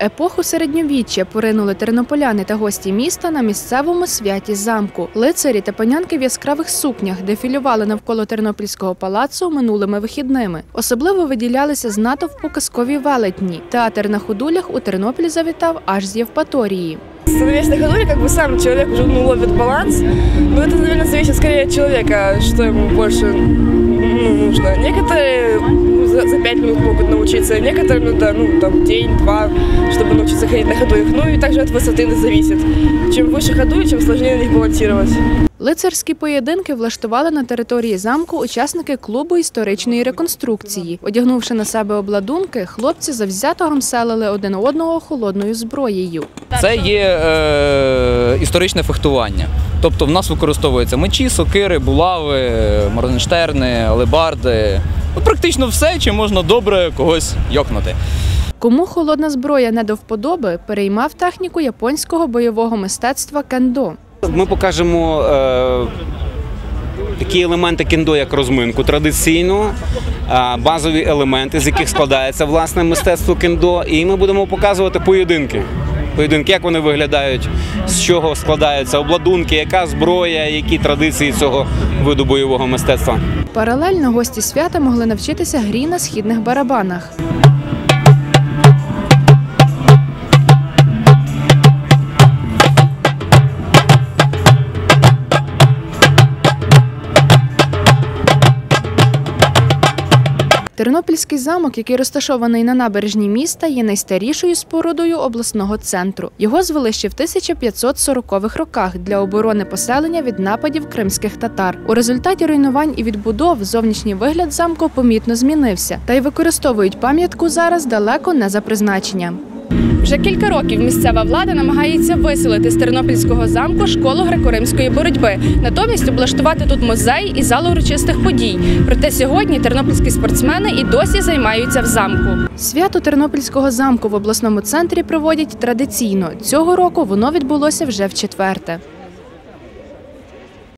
епоху середньовіччя поринули тернополяни та гості міста на місцевому святі замку. Лицарі та панянки в яскравих сукнях дефілювали навколо Тернопільського палацу минулими вихідними. Особливо виділялися з натовпу казкові велетні. Театр на ходулях у Тернопіль завітав аж з Євпаторії. Становясь на ходуле, как бы сам человек уже ну, ловит баланс, но это, наверное, зависит скорее от человека, что ему больше ну, нужно. Некоторые научиться, некоторые, ну да, ну там день-два, чтобы научиться ходить на ходулях. Ну и также от высоты зависит. Чем выше ходули, чем сложнее на них балансировать. Лицарські поєдинки влаштували на території замку учасники клубу історичної реконструкції. Одягнувши на себе обладунки, хлопці завзято гамселили один одного холодною зброєю. Це є е, історичне фехтування. Тобто в нас використовуються мечі, сокири, булави, моргенштерни, алебарди. Ну, практично все, чим можна добре когось йокнути. Кому холодна зброя не до вподоби, переймав техніку японського бойового мистецтва кендо. Ми покажемо е, такі елементи кендо, як розминку традиційну, е, базові елементи, з яких складається власне мистецтво кендо, і ми будемо показувати поєдинки. Поєдинки, як вони виглядають, з чого складаються обладунки, яка зброя, які традиції цього виду бойового мистецтва. Паралельно гості свята могли навчитися грі на східних барабанах. Тернопільський замок, який розташований на набережній міста, є найстарішою спорудою обласного центру. Його звели ще в 1540-х роках для оборони поселення від нападів кримських татар. У результаті руйнувань і відбудов зовнішній вигляд замку помітно змінився, та й використовують пам'ятку зараз далеко не за призначенням. Вже кілька років місцева влада намагається виселити з Тернопільського замку школу греко-римської боротьби, натомість облаштувати тут музей і залу урочистих подій. Проте сьогодні тернопільські спортсмени і досі займаються в замку. Свято Тернопільського замку в обласному центрі проводять традиційно. Цього року воно відбулося вже в четверте.